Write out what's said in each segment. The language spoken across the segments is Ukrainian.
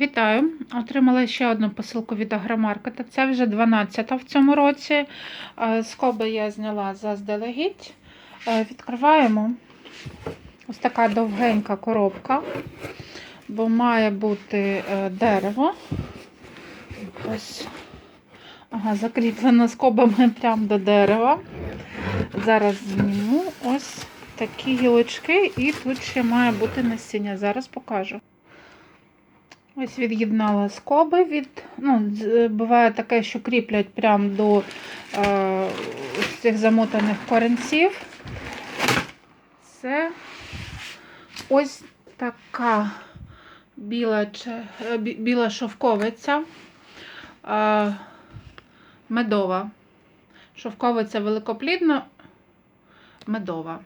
Вітаю! Отримала ще одну посилку від Агромаркета. Це вже 12-та в цьому році. Е, Скоби я зняла заздалегідь. Е, Відкриваємо ось така довгенька коробка, бо має бути е, дерево. Ось. Ага, закріплено скобами прямо до дерева. Зараз зніму ось такі гілочки, і тут ще має бути насіння. Зараз покажу. Ось від'єднала скоби від. Ну, буває таке, що кріплять прямо до е, цих замотаних коренців. Це ось така біла, е, біла шовковиця. Е, медова. Шовковиця великоплідна, медова.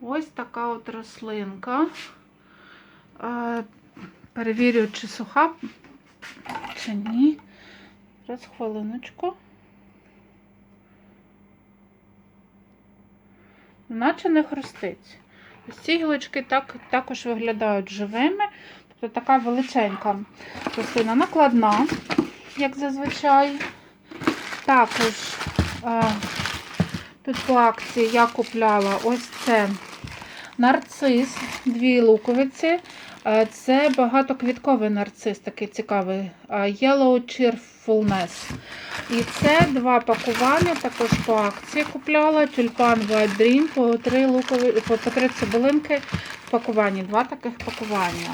Ось така от рослинка. Перевірю, чи суха, чи ні. Зараз хвилиночку. Наче не хрустить. Ось ці гілочки так, також виглядають живими. Тобто така величенька рослина накладна, як зазвичай. Також е, тут по акції я купляла ось це нарцис, дві луковиці. Е, Це багатоквітковий нарцис, такий цікавий. е, Yellow Cheerfulness. І це два пакування, також по акції купляла. Тюльпан White Dream по три, лукові, по, три цибулинки в пакуванні. Два таких пакування.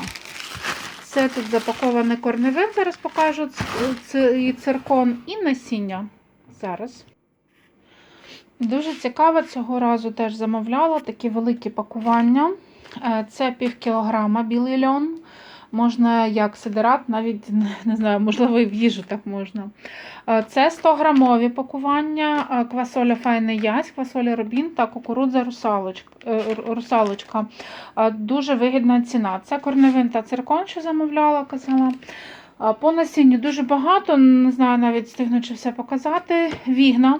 Це тут запакований корневин, зараз покажу і циркон, і насіння. Зараз. Дуже цікаво, цього разу теж замовляла такі великі пакування. Е, Це пів кілограма білий льон. Можна як сидерат, навіть не знаю, можливо, і в їжу так можна. Е, Це 100 грамові пакування, е, квасоля файний ясь, квасоля рубін та кукурудза русалочка. ру- русалочка. Дуже вигідна ціна. Це корневин та циркон, що замовляла, казала. По насінню дуже багато, не знаю навіть встигну чи все показати. Вігна.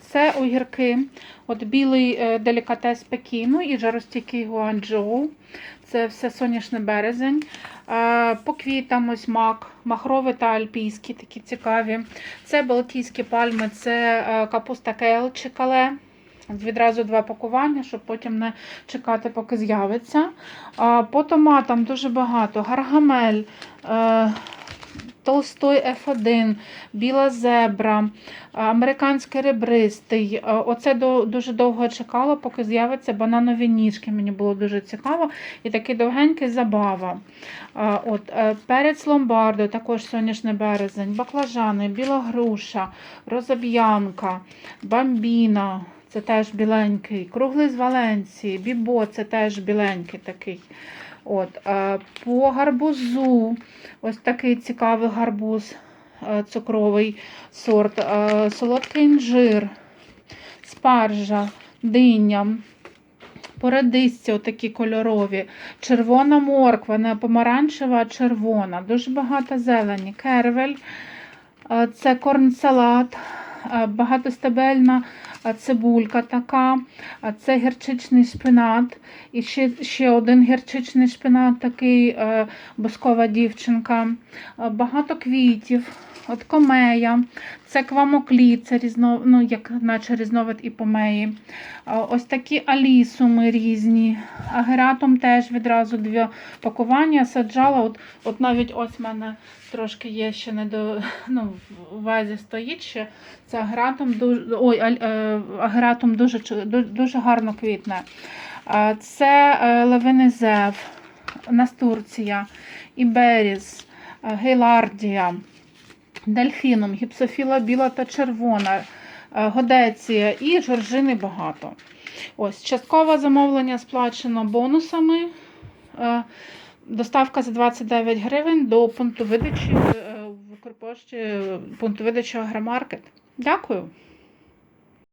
Це огірки. От білий е, делікатес Пекіну і жаростійкий гуанчжоу. Це все соняшний березень. По квітам ось мак, махровий та альпійські, такі цікаві. Це балтійські пальми, це е, капуста кейл чи кале. Відразу два пакування, щоб потім не чекати, поки з'явиться. По томатам дуже багато. Гаргамель, е, Толстой F1, Біла зебра, американський ребристий. Е, Оце дуже довго чекала, поки з'явиться бананові ніжки. Мені було дуже цікаво. І такий довгенький забава. От, е, перець ломбардо, також сонячний березень, баклажани, біла груша, розоб'янка, бамбіна. Це теж біленький, круглий з Валенції, бібо це теж біленький такий. От, по гарбузу, ось такий цікавий гарбуз, цукровий сорт, солодкий інжир, спаржа, диня. Порадисці отакі кольорові, червона морква, не помаранчева, а червона. Дуже багато зелені. Кервель, це корнсалат, багатостебельна цибулька така, е, це гірчичний шпинат. І ще, ще один гірчичний шпинат, такий е, боскова дівчинка. Е, Багато квітів, от комея, це квамоклі, це різно, ну, як наче різновид іпомеї. А Ось такі алісуми різні. Агератом теж відразу дві пакування саджала. От, от навіть ось в мене трошки є ще не до ну, в вазі стоїть ще. Це агератом дуже, ой, е, дуже, дуже гарно квітне. Це е, лавинезев, настурція, іберіс, е, гейлардія, дельфіном, гіпсофіла біла та червона, годеція і жоржини багато. Ось, часткове замовлення сплачено бонусами. Доставка за 29 гривень до пункту видачі е, в Укрпошті, е, пункту видачі Агромаркет. Дякую.